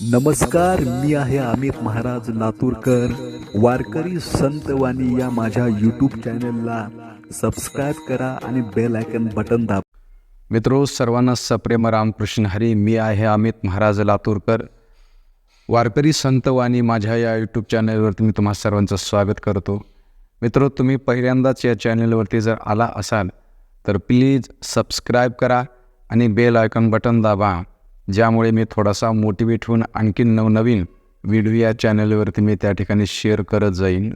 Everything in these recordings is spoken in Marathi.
नमस्कार मी आहे अमित महाराज लातूरकर वारकरी संतवाणी या माझ्या यूट्यूब चॅनलला सबस्क्राईब करा आणि बेल आयकन बटन दाब मित्रो सर्वांना सप्रेम रामकृष्ण हरी. मी आहे अमित महाराज लातूरकर. वारकरी संतवाणी माझ्या या यूट्यूब चॅनलवरती मी तुम्हा सर्वांचं स्वागत करतो. मित्रो तुम्ही पहिल्यांदाच या चॅनलवरती जर आला असाल तर प्लीज सबस्क्राईब करा आणि बेल आयकॉन बटन दाबा. ज्यामुळे मी थोडासा मोटिवेट होऊन आणखी नवनवीन व्हिडिओ या चॅनलवरती मी त्या ठिकाणी शेअर करत जाईन.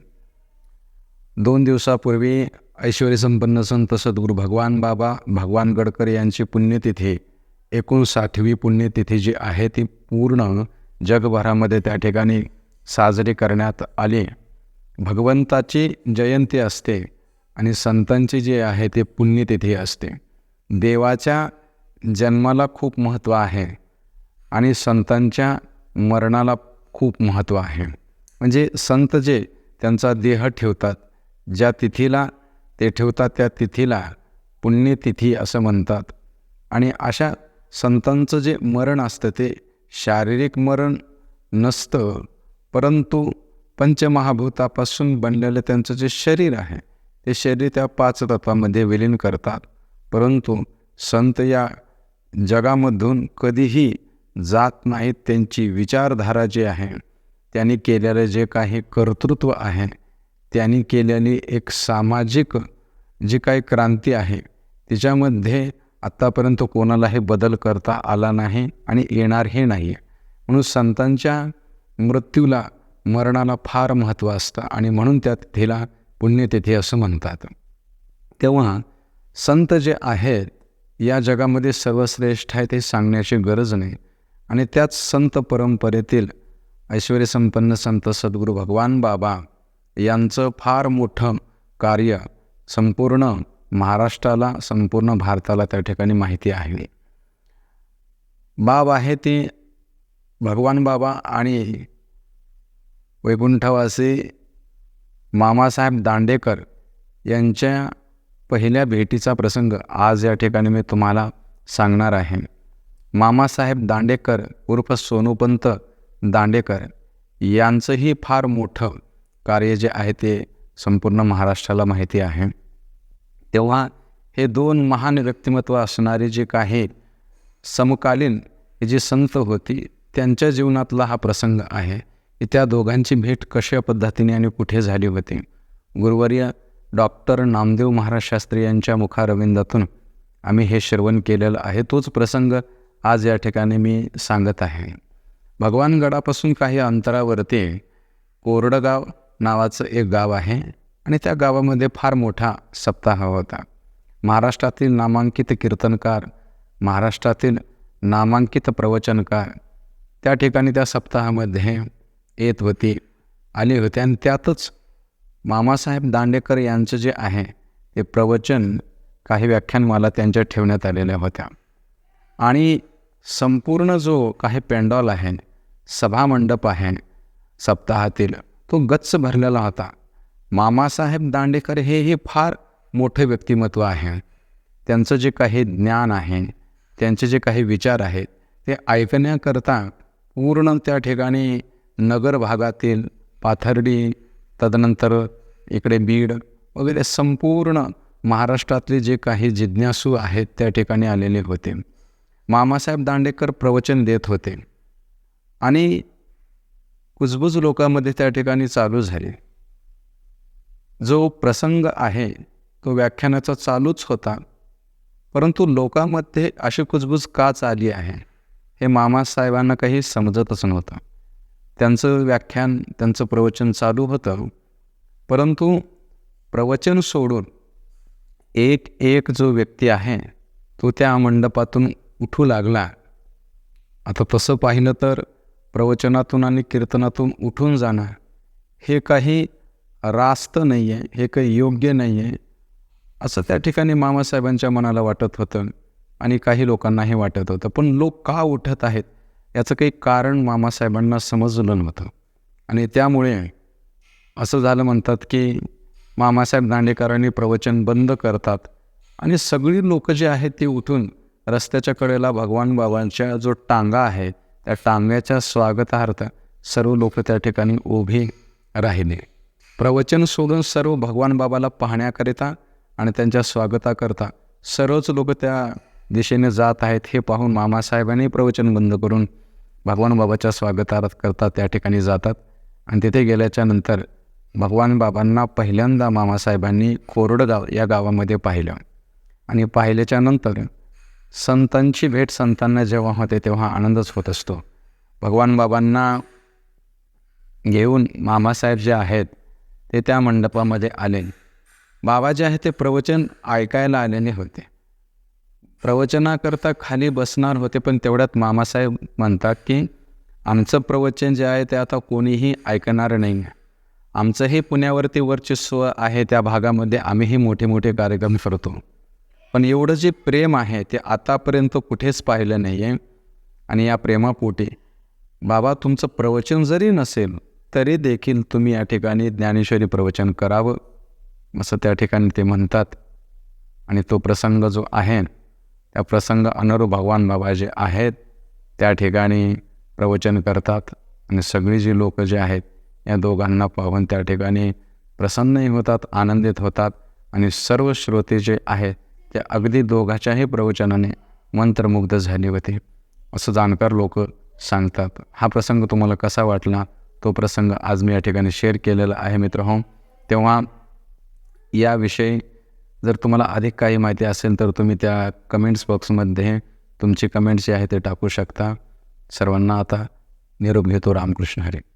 दोन दिवसापूर्वी ऐश्वर्यसंपन्न संत सद्गुरू भगवान बाबा भगवान गडकर यांची पुण्यतिथी एकोणसाठवी पुण्यतिथी जी आहे ती पूर्ण जगभरामध्ये त्या ठिकाणी साजरी करण्यात आली. भगवंताची जयंती असते आणि संतांची जी आहे ते पुण्यतिथी असते. देवाच्या जन्माला खूप महत्त्व आहे. आणि संतांच्या मरणाला खूप महत्त्व आहे. म्हणजे संत जे त्यांचा देह ठेवतात ज्या तिथीला ते ठेवतात त्या तिथीला पुण्यतिथी असं म्हणतात. आणि अशा संतांचं जे मरण असतं ते शारीरिक मरण नसतं परंतु पंचमहाभूतापासून बनलेलं त्यांचं जे शरीर आहे ते शरीर त्या पाच तत्वामध्ये विलीन करतात. परंतु संत या जगामधून कधीही जात नाहीत त्यांची विचारधारा जी आहे त्यांनी केलेलं जे काही कर्तृत्व आहे त्यांनी केलेली एक सामाजिक जी काही क्रांती आहे तिच्यामध्ये आत्तापर्यंत कोणालाही बदल करता आला नाही आणि येणारही नाही. म्हणून संतांच्या मृत्यूला मरणाला फार महत्त्व असतं आणि म्हणून त्या तिथीला पुण्यतिथी असं म्हणतात. तेव्हा संत जे आहेत या जगामध्ये सर्वश्रेष्ठ आहे ते सांगण्याची गरज नाही. आणि त्याच संत परंपरेतील ऐश्वर्यसंपन्न संत सद्गुरू भगवान बाबा यांचं फार मोठं कार्य संपूर्ण महाराष्ट्राला संपूर्ण भारताला त्या ठिकाणी माहिती आहे. बाब आहे ते भगवान बाबा आणि वैकुंठवासी मामासाहेब दांडेकर यांच्या पहिल्या भेटीचा प्रसंग आज या ठिकाणी मी तुम्हाला सांगणार आहे. मामासाहेब दांडेकर उर्फ सोनूपंत दांडेकर यांचंही फार मोठं कार्य जे आहे ते संपूर्ण महाराष्ट्राला माहिती आहे. तेव्हा हे दोन महान व्यक्तिमत्व असणारे जे काही समकालीन जी जे संत होती त्यांच्या जीवनातला हा प्रसंग आहे की त्या दोघांची भेट कशा पद्धतीने आणि कुठे झाली होती. गुरुवर्य डॉक्टर नामदेव महाराज शास्त्री यांच्या मुखारविंदातून आम्ही हे श्रवण केलेलं आहे. तोच प्रसंग आज या ठिकाणी मी सांगत आहे. भगवानगडापासून काही अंतरावरती कोरडगाव नावाचं एक गाव आहे आणि त्या गावामध्ये फार मोठा सप्ताह होता. महाराष्ट्रातील नामांकित कीर्तनकार महाराष्ट्रातील नामांकित प्रवचनकार त्या ठिकाणी त्या सप्ताहामध्ये येत होती आली होते आणि त्यातच मामासाहेब दांडेकर यांचं जे आहे ते प्रवचन काही व्याख्यानमाला त्यांच्या ठेवण्यात आलेल्या होत्या. आणि संपूर्ण जो काही पेंडॉल आहे सभामंडप आहे सप्ताहातील तो गच्च भरलेला होता. मामासाहेब दांडेकर हे हे फार मोठे व्यक्तिमत्व आहे. त्यांचं जे काही ज्ञान आहे त्यांचे जे काही विचार आहेत ते ऐकण्याकरता पूर्ण त्या ठिकाणी नगर भागातील पाथर्डी तदनंतर इकडे बीड वगैरे संपूर्ण महाराष्ट्रातले जे काही जिज्ञासू आहेत त्या ठिकाणी आलेले होते. मामासाहेब दांडेकर प्रवचन देत होते. आणि कुजबुज लोकांमध्ये त्या ठिकाणी चालू झाले. जो प्रसंग आहे तो व्याख्यानाचा चालूच होता. परंतु लोकांमध्ये अशी कुजबूज का आली आहे हे मामासाहेबांना काही समजतच नव्हतं. त्यांचं व्याख्यान त्यांचं प्रवचन चालू होतं. परंतु प्रवचन सोडून एक एक जो व्यक्ती आहे तो त्या मंडपातून उठू लागला. आता तसं पाहिलं तर प्रवचनातून आणि कीर्तनातून उठून जाणं हे काही रास्त नाही आहे हे काही योग्य नाही आहे असं त्या ठिकाणी मामासाहेबांच्या मनाला वाटत होतं आणि काही लोकांनाही वाटत होतं. पण लोक का उठत आहेत याचं काही कारण मामासाहेबांना समजलं नव्हतं. आणि त्यामुळे असं झालं म्हणतात की मामासाहेब दांडेकरांनी प्रवचन बंद करतात आणि सगळी लोक जे आहेत ते उठून रस्त्याच्या कडेला भगवान बाबांच्या जो टांगा आहे त्या टांग्याच्या स्वागतार्थ सर्व लोक त्या ठिकाणी उभे राहिले. प्रवचन सोडून सर्व भगवान बाबाला पाहण्याकरिता आणि त्यांच्या स्वागताकरता सर्वच लोक त्या दिशेने जात आहेत हे पाहून मामासाहेबांनी प्रवचन बंद करून भगवान बाबाच्या स्वागतार्थ करता त्या ठिकाणी जातात. आणि तिथे गेल्याच्यानंतर भगवान बाबांना पहिल्यांदा मामासाहेबांनी कोरडगाव या गावामध्ये पाहिलं. आणि पाहिल्याच्या नंतर संतांची भेट संतांना जेव्हा होते तेव्हा आनंदच होत असतो. भगवान बाबांना घेऊन मामासाहेब जे आहेत ते त्या मंडपामध्ये आले. बाबा जे आहे ते प्रवचन ऐकायला आलेले होते. प्रवचनाकरता खाली बसणार होते पण तेवढ्यात मामासाहेब म्हणतात की आमचं प्रवचन जे आहे ते आता कोणीही ऐकणार नाही. आमचंही पुण्यावरती वर्चस्व आहे त्या भागामध्ये आम्हीही मोठे मोठे कार्यक्रम करतो. पण एवढं जे प्रेम आहे ते आतापर्यंत कुठेच पाहिलं नाही आहे आणि या प्रेमापोटी बाबा तुमचं प्रवचन जरी नसेल तरी देखील तुम्ही या ठिकाणी ज्ञानेश्वरी प्रवचन करावं असं त्या ठिकाणी ते म्हणतात. आणि तो प्रसंग जो आहे त्या प्रसंग अनरू भगवान बाबा जे आहेत त्या ठिकाणी प्रवचन करतात. आणि सगळी जी लोक जे आहेत या दोघांना पाहून त्या ठिकाणी प्रसन्नही होतात आनंदित होतात. आणि सर्व श्रोते जे आहेत त्या अगदी दोघाच्याही प्रवचनाने मंत्रमुग्ध झाले होते. असं जाणकार लोक सांगतात. हा प्रसंग तुम्हाला कसा वाटला? तो प्रसंग आज मी या ठिकाणी शेअर केलेला आहे मित्र हो. तेव्हा याविषयी जर तुम्हाला अधिक काही माहिती असेल तर तुम्ही त्या कमेंट्स बॉक्समध्ये तुमची कमेंट्स जे आहे ते टाकू शकता. सर्वांना आता निरोप घेतो रामकृष्ण हरे.